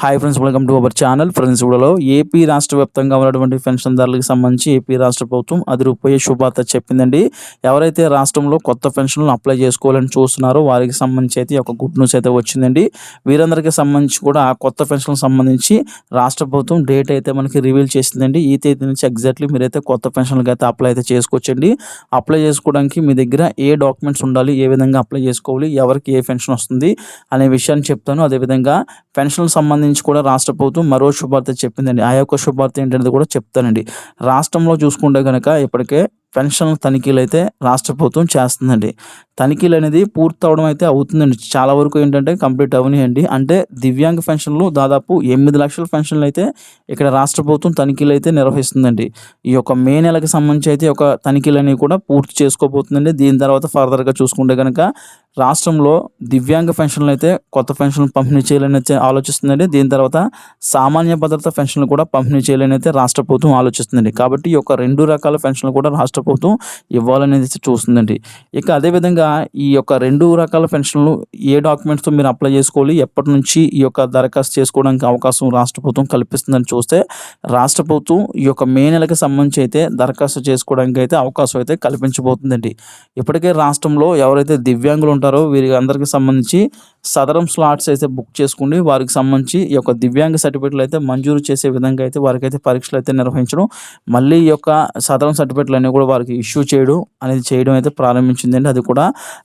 Hi friends welcome to our channel friends కూడా AP రాష్ట్ర వ్యాప్తంగా ఉన్నటువంటి పెన్షన్దారులకు సంబంధించి ఏపీ రాష్ట్ర ప్రభుత్వం అది శుభార్త చెప్పిందండి. ఎవరైతే రాష్ట్రంలో కొత్త పెన్షన్లు అప్లై చేసుకోవాలని చూస్తున్నారో వారికి సంబంధించి అయితే ఒక గుడ్ న్యూస్ అయితే వచ్చిందండి. వీరందరికీ సంబంధించి కూడా ఆ కొత్త పెన్షన్లకు సంబంధించి రాష్ట్ర ప్రభుత్వం డేట్ అయితే మనకి రివీల్ చేసిందండి. ఈ తేదీ నుంచి ఎగ్జాక్ట్లీ మీరైతే కొత్త పెన్షన్లకు అయితే అప్లై అయితే చేసుకోవచ్చండి. అప్లై చేసుకోవడానికి మీ దగ్గర ఏ డాక్యుమెంట్స్ ఉండాలి ఏ విధంగా అప్లై చేసుకోవాలి ఎవరికి ఏ పెన్షన్ వస్తుంది అనే విషయాన్ని చెప్తాను. అదేవిధంగా పెన్షన్ సంబంధించి కూడా రాష్ట్ర ప్రభుత్వం మరో శుభార్త చెప్పిందండి. ఆ యొక్క శుభార్త ఏంటనేది కూడా చెప్తానండి. రాష్ట్రంలో చూసుకుంటే కనుక ఇప్పటికే పెన్షన్ తనిఖీలు అయితే రాష్ట్ర ప్రభుత్వం చేస్తుందండి. తనిఖీలు అనేది పూర్తి అవడం అయితే అవుతుందండి. చాలా వరకు ఏంటంటే కంప్లీట్ అవనియండి అంటే దివ్యాంగ పెన్షన్లు దాదాపు ఎనిమిది లక్షల పెన్షన్లు అయితే ఇక్కడ రాష్ట్ర ప్రభుత్వం తనిఖీలు అయితే నిర్వహిస్తుందండి. ఈ యొక్క మే నెలకు సంబంధించి అయితే ఒక తనిఖీలు అనేవి కూడా పూర్తి చేసుకోబోతుందండి. దీని తర్వాత ఫర్దర్గా చూసుకుంటే కనుక రాష్ట్రంలో దివ్యాంగ పెన్షన్లు అయితే కొత్త పెన్షన్లు పంపిణీ చేయాలని అయితే ఆలోచిస్తుందండి. దీని తర్వాత సామాన్య భద్రత పెన్షన్లు కూడా పంపిణీ చేయాలని అయితే రాష్ట్ర ప్రభుత్వం ఆలోచిస్తుందండి. కాబట్టి ఈ యొక్క రెండు రకాల పెన్షన్లు కూడా రాష్ట్ర ప్రభుత్వం ఇవ్వాలనేది అయితే చూస్తుందండి. ఇక అదేవిధంగా ఈ యొక్క రెండు రకాల పెన్షన్లు ఏ డాక్యుమెంట్స్తో మీరు అప్లై చేసుకోవాలి ఎప్పటి నుంచి ఈ యొక్క దరఖాస్తు చేసుకోవడానికి అవకాశం రాష్ట్ర ప్రభుత్వం కల్పిస్తుందని చూస్తే రాష్ట్ర ప్రభుత్వం ఈ యొక్క మే నెలకి సంబంధించి అయితే దరఖాస్తు చేసుకోవడానికి అయితే అవకాశం అయితే కల్పించబోతుందండి. ఇప్పటికే రాష్ట్రంలో ఎవరైతే దివ్యాంగులు ఉంటారో వీరి అందరికి సంబంధించి సదరం స్లాట్స్ అయితే బుక్ చేసుకుని వారికి సంబంధించి ఈ యొక్క దివ్యాంగ సర్టిఫికెట్లు అయితే మంజూరు చేసే విధంగా అయితే వారికి అయితే పరీక్షలు అయితే నిర్వహించడం మళ్ళీ ఈ యొక్క సదరం సర్టిఫికెట్లు అన్నీ కూడా వారికి ఇష్యూ చేయడం అనేది చేయడం అయితే ప్రారంభించిందండి. అది కూడా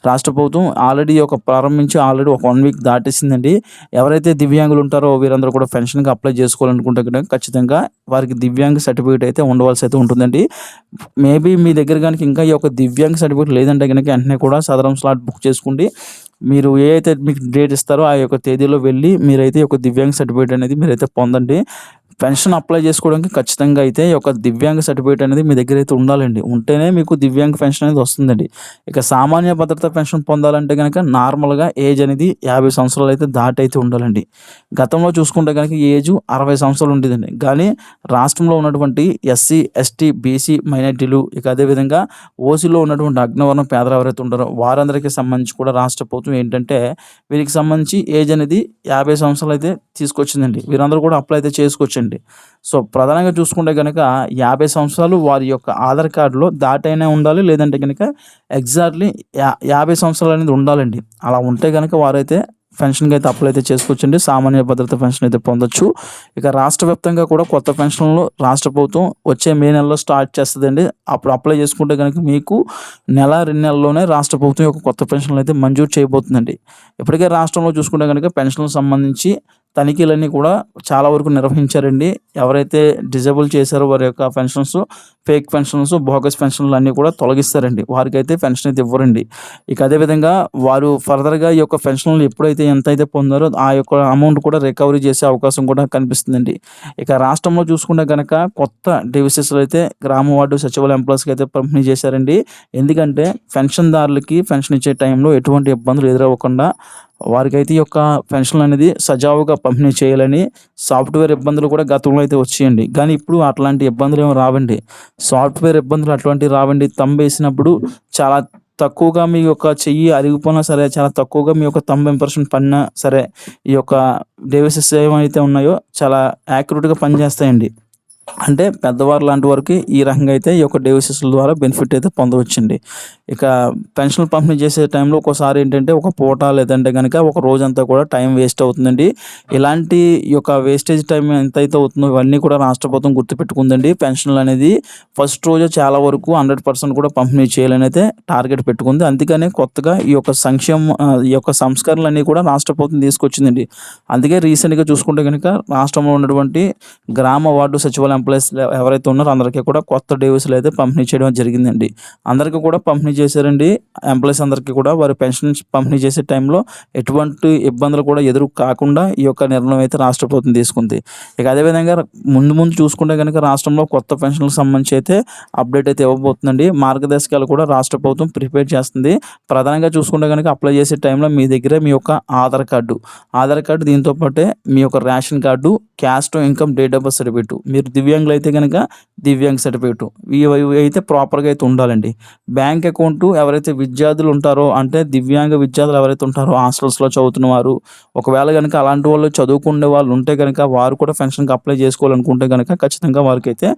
రాష్ట్ర ప్రభుత్వం ఆల్రెడీ ఒక ప్రారంభించి ఆల్రెడీ ఒక వన్ వీక్ దాటేసిందండి. ఎవరైతే దివ్యాంగులు ఉంటారో వీరందరూ కూడా పెన్షన్కి అప్లై చేసుకోవాలనుకుంటే ఖచ్చితంగా వారికి దివ్యాంగ సర్టిఫికేట్ అయితే ఉండవలసి అయితే ఉంటుందండి. మేబీ మీ దగ్గర కనుక ఇంకా ఈ యొక్క దివ్యాంగ సర్టిఫికేట్ లేదంటే కనుక వెంటనే కూడా సదరం స్లాట్ బుక్ చేసుకోండి. మీరు ఏ అయితే మీకు డేట్ ఇస్తారో ఆ యొక్క తేదీలో వెళ్ళి మీరైతే ఒక దివ్యాంగ సర్టిఫికేట్ అనేది మీరైతే పొందండి. పెన్షన్ అప్లై చేసుకోవడానికి ఖచ్చితంగా అయితే ఒక దివ్యాంగ సర్టిఫికేట్ అనేది మీ దగ్గర అయితే ఉండాలండి. ఉంటేనే మీకు దివ్యాంగ పెన్షన్ అనేది వస్తుందండి. ఇక సామాన్య భద్రత పెన్షన్ పొందాలంటే కనుక నార్మల్గా ఏజ్ అనేది యాభై సంవత్సరాలు అయితే దాటి అయితే ఉండాలండి. గతంలో చూసుకుంటే కనుక ఏజ్ అరవై సంవత్సరాలు ఉండేదండి. కానీ రాష్ట్రంలో ఉన్నటువంటి ఎస్సీ ఎస్టీ బీసీ మైనార్టీలు ఇక అదేవిధంగా ఓసీలో ఉన్నటువంటి అగ్నివర్ణం పేదలు ఎవరైతే ఉంటారో వారందరికీ సంబంధించి కూడా రాష్ట్ర ప్రభుత్వం ఏంటంటే వీరికి సంబంధించి ఏజ్ అనేది యాభై సంవత్సరాలు అయితే తీసుకొచ్చిందండి. వీరందరూ కూడా అప్లై అయితే చేసుకోవచ్చండి సో ప్రధానంగా చూసుకుంటే కనుక యాభై సంవత్సరాలు వారి యొక్క ఆధార్ కార్డులో దాటైనా ఉండాలి లేదంటే కనుక ఎగ్జాక్ట్లీ యా యాభై సంవత్సరాలు అనేది ఉండాలండి. అలా ఉంటే కనుక వారైతే పెన్షన్కి అయితే అప్లై అయితే చేసుకోవచ్చండి. సామాన్య భద్రత పెన్షన్ అయితే పొందొచ్చు. ఇక రాష్ట్ర వ్యాప్తంగా కూడా కొత్త పెన్షన్లు రాష్ట్ర ప్రభుత్వం వచ్చే మే నెలలో స్టార్ట్ చేస్తుందండి. అప్పుడు అప్లై చేసుకుంటే కనుక మీకు నెల రెండు నెలల్లోనే రాష్ట్ర ప్రభుత్వం యొక్క కొత్త పెన్షన్లు అయితే మంజూరు చేయబోతుందండి. ఇప్పటికే రాష్ట్రంలో చూసుకుంటే కనుక పెన్షన్లకు సంబంధించి తనిఖీలన్నీ కూడా చాలా వరకు నిర్వహించారండి. ఎవరైతే డిజేబుల్ చేశారో వారి యొక్క పెన్షన్స్ ఫేక్ పెన్షన్స్ బోగస్ పెన్షన్లు అన్నీ కూడా తొలగిస్తారండి. వారికి అయితే పెన్షన్ అయితే ఇవ్వరండి. ఇక అదేవిధంగా వారు ఫర్దర్గా ఈ యొక్క పెన్షన్లు ఎప్పుడైతే ఎంత అయితే పొందారో ఆ యొక్క అమౌంట్ కూడా రికవరీ చేసే అవకాశం కూడా కనిపిస్తుందండి. ఇక రాష్ట్రంలో చూసుకుంటే కనుక కొత్త డివిసెస్లో అయితే గ్రామ వార్డు సచివాలయ ఎంప్లాయీస్కి అయితే పంపిణీ చేశారండి. ఎందుకంటే పెన్షన్దారులకి పెన్షన్ ఇచ్చే టైంలో ఎటువంటి ఇబ్బందులు ఎదురవ్వకుండా వారికైతే ఈ యొక్క పెన్షన్ అనేది సజావుగా పంపిణీ చేయాలని సాఫ్ట్వేర్ ఇబ్బందులు కూడా గతంలో అయితే వచ్చేయండి. కానీ ఇప్పుడు అట్లాంటి ఇబ్బందులు ఏమి రావండి. సాఫ్ట్వేర్ ఇబ్బందులు అటువంటివి రావండి. తంబేసినప్పుడు చాలా తక్కువగా మీ యొక్క చెయ్యి అరిగిపోయినా సరే చాలా తక్కువగా మీ యొక్క తంబ ఇంప్రెషన్ పడినా సరే ఈ యొక్క డేవిసెస్ ఏమైతే ఉన్నాయో చాలా యాక్యురేట్గా పనిచేస్తాయండి. అంటే పెద్దవారు లాంటి వారికి ఈ రకంగా అయితే ఈ యొక్క డేవిసెస్ల ద్వారా బెనిఫిట్ అయితే పొందవచ్చండి. ఇక పెన్షన్ పంపిణీ చేసే టైంలో ఒకసారి ఏంటంటే ఒక పూట లేదంటే కనుక ఒక రోజంతా కూడా టైం వేస్ట్ అవుతుందండి. ఇలాంటి యొక్క వేస్టేజ్ టైం ఎంత అయితే అవుతుందో ఇవన్నీ కూడా రాష్ట్ర ప్రభుత్వం గుర్తుపెట్టుకుందండి. పెన్షన్లు అనేది ఫస్ట్ రోజు చాలా వరకు హండ్రెడ్ పర్సెంట్ కూడా పంపిణీ చేయాలని అయితే టార్గెట్ పెట్టుకుంది. అందుకనే కొత్తగా ఈ యొక్క సంక్షేమ ఈ యొక్క సంస్కరణలు అన్నీ కూడా రాష్ట్ర ప్రభుత్వం తీసుకొచ్చిందండి. అందుకే రీసెంట్గా చూసుకుంటే కనుక రాష్ట్రంలో ఉన్నటువంటి గ్రామ వార్డు సచివాలయం ఎంప్లాయీస్ ఎవరైతే ఉన్నారో అందరికీ కూడా కొత్త డేవిస్లు అయితే పంపిణీ చేయడం జరిగిందండి. అందరికీ కూడా పంపిణీ చేశారండి. ఎంప్లాయీస్ అందరికీ కూడా వారి పెన్షన్ పంపిణీ చేసే టైంలో ఎటువంటి ఇబ్బందులు కూడా ఎదురు కాకుండా ఈ యొక్క నిర్ణయం అయితే రాష్ట్ర ప్రభుత్వం తీసుకుంది. ఇక అదేవిధంగా ముందు ముందు చూసుకుంటే కనుక రాష్ట్రంలో కొత్త పెన్షన్లకు సంబంధించి అయితే అప్డేట్ అయితే ఇవ్వబోతుందండి. మార్గదర్శకాలు కూడా రాష్ట్ర ప్రభుత్వం ప్రిపేర్ చేస్తుంది. ప్రధానంగా చూసుకుంటే కనుక అప్లై చేసే టైంలో మీ దగ్గర మీ యొక్క ఆధార్ కార్డు. ఆధార్ కార్డు దీంతో పాటే మీ యొక్క ration card caste income date of birth certificate మీరు దివ్యాంగులు అయితే కనుక దివ్యాంగ్ సర్టిఫికేట్. ఇవి అయితే ప్రాపర్గా అయితే ఉండాలండి. బ్యాంక్ అకౌంట్ ఎవరైతే విద్యార్థులు ఉంటారో అంటే దివ్యాంగ విద్యార్థులు ఎవరైతే ఉంటారో హాస్టల్స్లో చదువుతున్న వారు ఒకవేళ కనుక అలాంటి వాళ్ళు చదువుకునే వాళ్ళు ఉంటే కనుక వారు కూడా పెన్షన్కి అప్లై చేసుకోవాలనుకుంటే కనుక ఖచ్చితంగా వారికి అయితే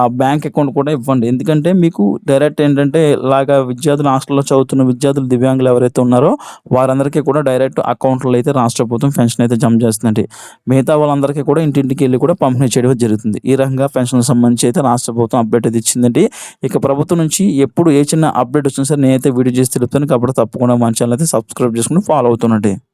ఆ బ్యాంక్ అకౌంట్ కూడా ఇవ్వండి. ఎందుకంటే మీకు డైరెక్ట్ ఏంటంటే ఇలాగా విద్యార్థులు హాస్టల్లో చదువుతున్న విద్యార్థులు దివ్యాంగులు ఎవరైతే ఉన్నారో వారందరికీ కూడా డైరెక్ట్ అకౌంట్లో అయితే రాష్ట్ర ప్రభుత్వం పెన్షన్ అయితే జమ చేస్తుందండి. మిగతా వాళ్ళందరికీ కూడా ఇంటింటికి వెళ్ళి కూడా పంపిణీ చేయడం జరుగుతుంది. ఈ రకంగా పెన్షన్ సంబంధించి అయితే రాష్ట్ర ప్రభుత్వం అప్డేట్ అయితే ఇచ్చిందండి. ఇక ప్రభుత్వం నుంచి ఎప్పుడు ఏ చిన్న అప్డేట్ వచ్చినా సరే నేనైతే వీడియో చేసి తెలుపుతాను. కాబట్టి తప్పకుండా మన ఛానల్ అయితే సబ్స్క్రైబ్ చేసుకుని ఫాలో అవుతున్నట్టు